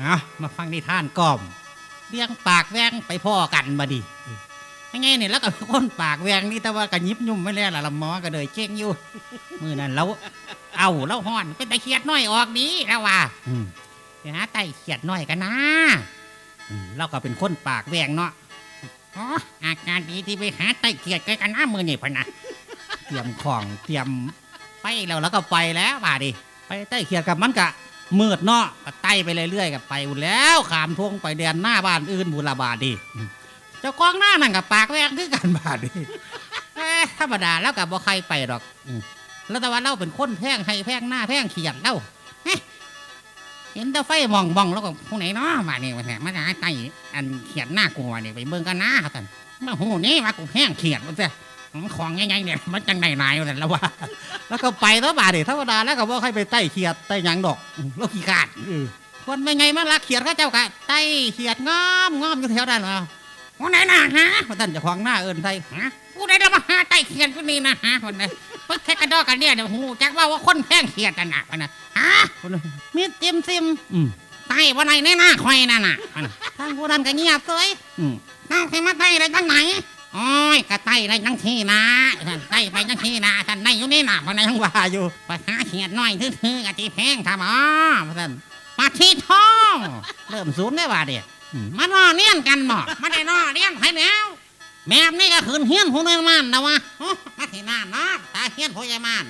เอามาฟังนิทานก่อมเลี้ยงปากแวงไปพ่อกันมาดิยังไงเนี่ยแล้วก็คนปากแวงนี่แต่ว่าก็ยิบยุ่มไม่แล้วล่ะละหมอก็เลยเจ๊งอยู่มือนั้นเราเอาเราห่อนเป็นตะเขียดน้อยออกดีแล้วว่าเดี๋ยวหาไตเขียดน้อยกันนะเราก็เป็นคนปากแวงเนาะอ๋ออาการดีที่ไปหาไตเขียดกันนะมือนี่พนะเตรียมของเตรียมไปแล้วแล้วก็ไปแล้วว่าดิไปใต้เขียดกับมันกะ มืดเนาะก็ไต่ไปเรื่อยๆกับไปบุญแล้วขามทวงไปเดือนหน้าบ้านอื่นบุญละบาดีเจ้ากองหน้านั่นกับปากแวงคือกันบาทดีเอ้ยธรรมดาแล้วกับบ่ใครไปหรอกแล้วแต่ว่าเราเป็นคนแพงให้แพงหน้าแพงเขียดเล่าเฮ้ยเห็นต่ไฟมองมองแล้วก็พวกไหนเนาะมาเนี่ยมาแทมาจะให้ไต่อันเขียดหน้ากลัวเนี่ยไปเบิ่งกันหน้าท่านมาหูนี่มากูแพงเขียดมันจะ ของยังไงเนี่ยมันจังไหนนายนั่นแล้วว่า แล้วก็ไปแล้วบาดนี่ธรรมดาแล้วก็บ่ใครไปไต่เขียดไต่หยังดอกอืมแล้วขี้ขาดอือคนไม่ไงมันรักเขียดเขาเจ้ากะไต่เขียดงอมงอมอยู่แถวนั้นเหรอวันไหนน่ะฮะว่าท่านเจะขวางหน้าเอินไทยฮะผู้ใดจะมาหาไต่เขียดคนนี้นะฮะคนนั้นเพิ่งแค่กระดอกกันเนี่ยเดี๋ยวหูจักว่าว่าคนแพงเขียดกันน่ะคนนั้นฮะคนนั้นมีดจิ้มซิมอืมไต่วันไหนแน่หน้าคอยนั่นน่ะคนนั้นทางผู้นั้นก็เงียบเลยอืมนั่งใครมาไต่อะไรตั้งไหน โอ้ยกระไต่ไรจังที่นะท่านไต่ไปจังที่นะท่านในอยู่นี่นะเพราะในยังว่าอยู่ไปหาเขียดน้อยทื่อๆกะทีแพงทำอ๋อท่านปาทีทองเริ่มศูนย์ได้ว่าเดียมาน่อเนียนกันหมดมาได้น่อเนียนให้แล้วแบบนี้ก็คืนเฮี้ยนผู้เนินมันนะวะโอ้มาที่หน้าเนาะตาเฮี้ยนผู้ใหญ่มัน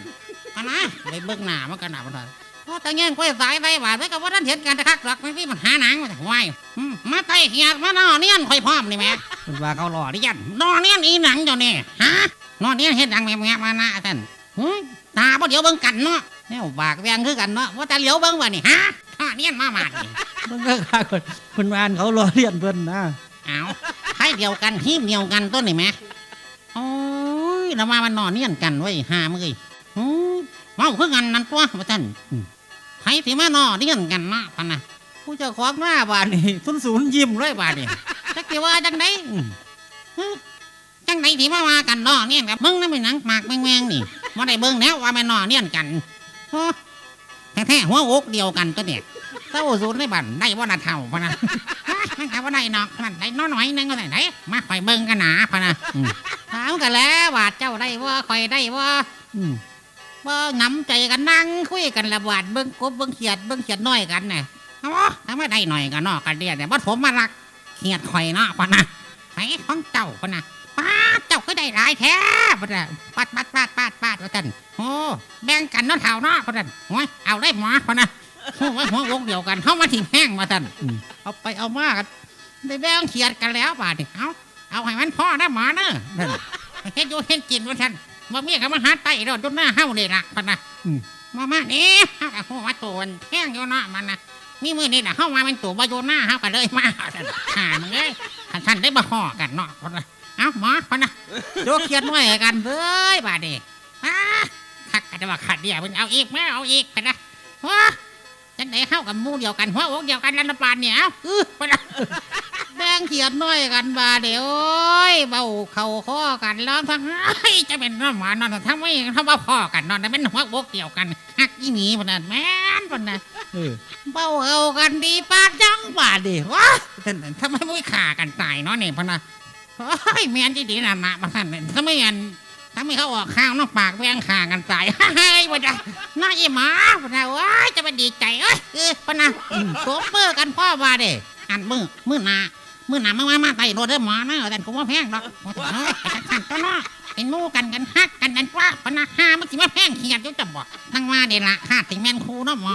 มานะไปเบิ่งหน้ามันกันหนามันเลย โอ้แต่แง่งกล้วยสายไปว่าแล้วก็ว่าท่านเห็นกันตะคักหลักไม่มีปัญหาหนังมาแต่ห้วยอืมมาไต่เขียดมาน่อเนียนค่อยพร้อมนี่แหม่คุณว่าเขาหล่อดิยันนอนเนี่ยอีหนังเจ้านี่ฮะนอนเนี่ยเฮ็ดหนังแม่แม่มานะท่านหึตาบ่เดี๋ยวเบิ่งกันเนาะแนวปากแวงคือกันเนาะว่าแต่เหลียวเบิ่งว่านี่ฮะข้าเนี่ยมามาดนี่เบิ่งก็ค่าคนคนงานเขารอเรียนเพิ่นนะ เอาให้เดียวกันทีมเดียวกันต้นนี่แหม่โอ้ยแล้วมามันนอนเนี่ยกันไว้ยหามึงเอ้ยโอ้ยเว้าคือกันนั่นตัวว่าท่านอืม ไผสิมานอนเนี่ยกันนาะพันนะผู้เจ้าของหน้าบาดนี่ทุนศูนย์ยิ้มเลยบาดนี่จักสิว่าจังไดจังไหนที่มาว่ากันเนาะเนี่ยกับมึงนั่นเป็นหนังปากแมงๆนี่มาได้เบิ่งแล้วว่าแม่นเนาะเนี่ยกันแท้ๆหัวอกเดียวกันตัวเนี่ยเต้าสูนในบันได้ว่าน่ะเท่าพนะฮะมันก็ว่าได้นาะมันได้น้อยหน่อยนึงก็ได้ไหนมาคอยเบิ่งกันหนาพนะอืมถามกันแล้วว่าเจ้าได้ว่าคอยได้ว่า อืมว่าน้ำใจกันนั่งคุยกันละบาดเบิ่งกบเบิ่งเขียดเบิ่งเขียดน้อยกันเนี่ยเอาวะถ้าไมได้หน่อยกันนาะกันเดียเนี่ยว่ผมมารักเขียดคอยเนาะพะนะไอ้ของเจ้าพะนะป้าเจ้าก็ได้หลายแท้พะนะปัดปัดปัดปัดปัดว่าท่านโอ้แบ่งกันเนาะเท่าเนาะพะท่านโอ้ยเอาเลยหมอพะนะโอ้ยหัววงเดียวกันเข้ามาที่แห้งมาท่านเอาไปเอามากันได้แบ่งเขียดกันแล้วบาดนี่เอาเอาให้มันพ่อนะหมอเนอะเฮ็ดอยู่เฮ็ดกินว่าท่าน บ่มีกับมาหาไต่เราจนหน้าเฮานี่ล่ะพะนะมามานี่เฮากับหัวตัวมันแห้งอยู่เนาะมันนะมีมือนี่น่ะเฮามาเป็นตัวบ่อยู่หน้าเฮาก็เลยมาท่านหามึงเอ้ยท่านได้บ่ฮ้อกันเนาะพะนะเอาหมอพะนะโยกเขียนไว้ให้กันเลยบาดนี้มาขัดกันว่าขัดเดียวมันเอาอีกไหมเอาอีกกันนะว้าจังไหนเข้ากับหมูเดียวกันหัวอกเดียวกันรันปานเนี่ยเอาอือพะนะ แบ่งเขียนน้อยกันบาดเดี๋ยวเบาเข่าข้อกันร้องทั้งไอ้จะเป็นน้ำหมานอนทั้งไม่ทั้งว่าพ่อกันนอนแต่เป็นหัวอกเดียวกันฮักอีหนีพนันแม่นพนันเบาเอากันดีปาจังบาดดิว้าท่านทำไมไม่ฆ่ากันตายเนาะเนี่ยพะนะโอ้ยแมนจีดีนะนะมาสั่นเนี่ยถ้าไมอันถ้าไม่เขาออกข้าวน้องปากแวงข่ากันตายเฮ้ยวันจะน่าอีหมาพนะว้ายจะเป็นดีใจเอ้ยเออพนะโสมมือกันพ่อว่าเด้อันมือมือหนา มื่อหนามามามาไต่รถเด้อหมอนะแต่กูว่าแพงหรอกเฮ้ยไอ้ขันตัวเนาะเป็นมู่กันกันฮักกันกันว่าพนะห้ามันสิมาแพงเขียดอยุ่จับบ่ทั้งว่าเดี๋ยวละคาดถึงแมนครูเนาะหมอ